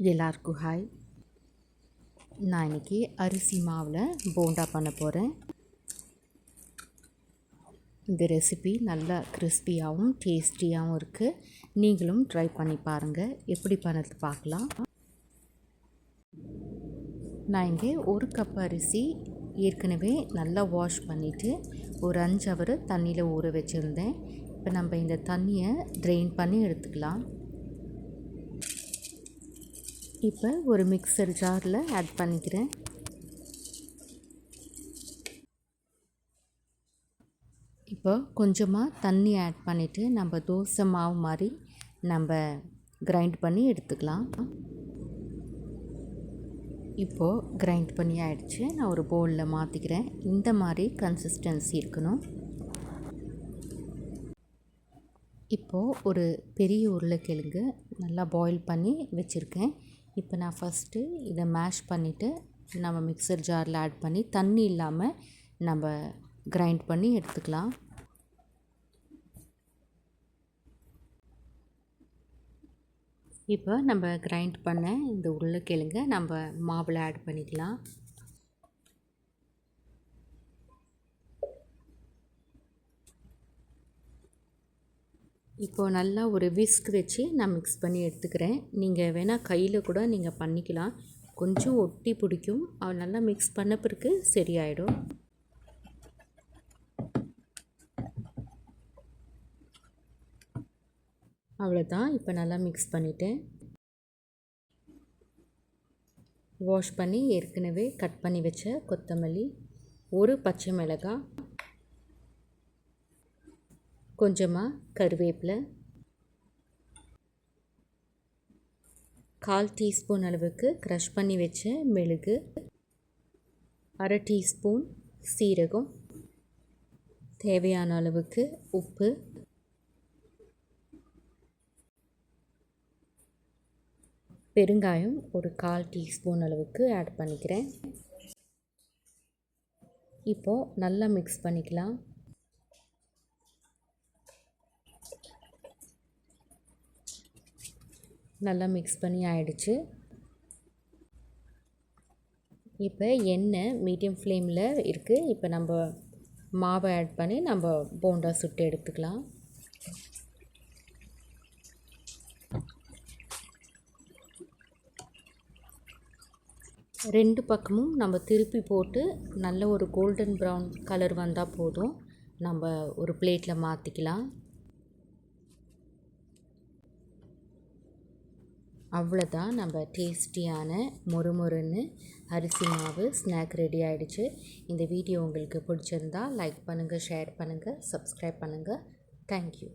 எல்லாருக்கும் ஹாய் நான் இன்னைக்கு அரிசி மாவில் போண்டா பண்ண போகிறேன் இந்த ரெசிபி நல்லா கிறிஸ்பியாகவும் டேஸ்டியாகவும் இருக்குது நீங்களும் ட்ரை பண்ணி பாருங்கள் எப்படி பண்ணுறது பார்க்கலாம். நான் இங்கே ஒரு கப் அரிசி ஏற்கனவே நல்லா வாஷ் பண்ணிவிட்டு ஒரு அஞ்சு அவர் தண்ணியில் ஊற வச்சுருந்தேன். இப்போ நம்ம இந்த தண்ணியை ட்ரெயின் பண்ணி எடுத்துக்கலாம். இப்போ ஒரு மிக்சர் ஜாரில் ஆட் பண்ணிக்கிறேன். இப்போ கொஞ்சமாக தண்ணி ஆட் பண்ணிவிட்டு நம்ம தோசை மாவு மாதிரி நம்ம கிரைண்ட் பண்ணி எடுத்துக்கலாம். இப்போது கிரைண்ட் பண்ணி ஆயிடுச்சு. நான் ஒரு பவுலில் மாற்றிக்கிறேன் இந்த மாதிரி கன்சிஸ்டன்சி இருக்கணும். இப்போது ஒரு பெரிய உருளைக்கிழங்கு நல்லா பாயில் பண்ணி வச்சுருக்கேன். இப்போ நான் ஃபஸ்ட்டு இதை மேஷ் பண்ணிவிட்டு நம்ம மிக்சர் ஜாரில் ஆட் பண்ணி தண்ணி இல்லாமல் நம்ம கிரைண்ட் பண்ணி எடுத்துக்கலாம். இப்போ நம்ம கிரைண்ட் பண்ண இந்த உருளைக்கிழங்க நம்ம மாவில் ஆட் பண்ணிக்கலாம். இப்போது நல்லா ஒரு விஸ்க் வச்சு நான் மிக்ஸ் பண்ணி எடுத்துக்கிறேன். நீங்கள் வேணால் கையில் கூட நீங்கள் பண்ணிக்கலாம். கொஞ்சம் ஒட்டி பிடிக்கும். அவள் நல்லா மிக்ஸ் பண்ண பிறகு சரியாயிடும். அவ்வளோதான் இப்போ நல்லா மிக்ஸ் பண்ணிட்டேன். வாஷ் பண்ணி ஏற்கனவே கட் பண்ணி வச்ச கொத்தமல்லி ஒரு பச்சை மிளகாய் கொஞ்சமாக கருவேப்பிலை. கால் டீஸ்பூன் அளவுக்கு க்ரஷ் பண்ணி வச்ச மெழுகு அரை டீஸ்பூன் சீரகம். தேவையான அளவுக்கு உப்பு. பெருங்காயம் ஒரு கால் டீஸ்பூன் அளவுக்கு ஆட் பண்ணிக்கிறேன். இப்போது நல்லா மிக்ஸ் பண்ணிக்கலாம். நல்லா மிக்ஸ் பண்ணி ஆயிடுச்சு. இப்போ எண்ணெய் மீடியம் ஃப்ளேமில் இருக்குது இப்போ நம்ம மாவை ஆட் பண்ணி நம்ம போண்டா சுட்டு எடுத்துக்கலாம். ரெண்டு பக்கமும் நம்ம திருப்பி போட்டு நல்ல ஒரு கோல்டன் ப்ரௌன் கலர் வந்தால் போதும். நம்ம ஒரு பிளேட்டில் மாற்றிக்கலாம் அவ்வளோதான். நம்ம டேஸ்டியான மொறுமொறுன்னு அரிசி மாவு ஸ்நாக் ரெடி ஆகிடுச்சு இந்த வீடியோ உங்களுக்கு பிடிச்சிருந்தா லைக் பண்ணுங்கள் ஷேர் பண்ணுங்கள் சப்ஸ்கிரைப் பண்ணுங்கள் தேங்க்யூ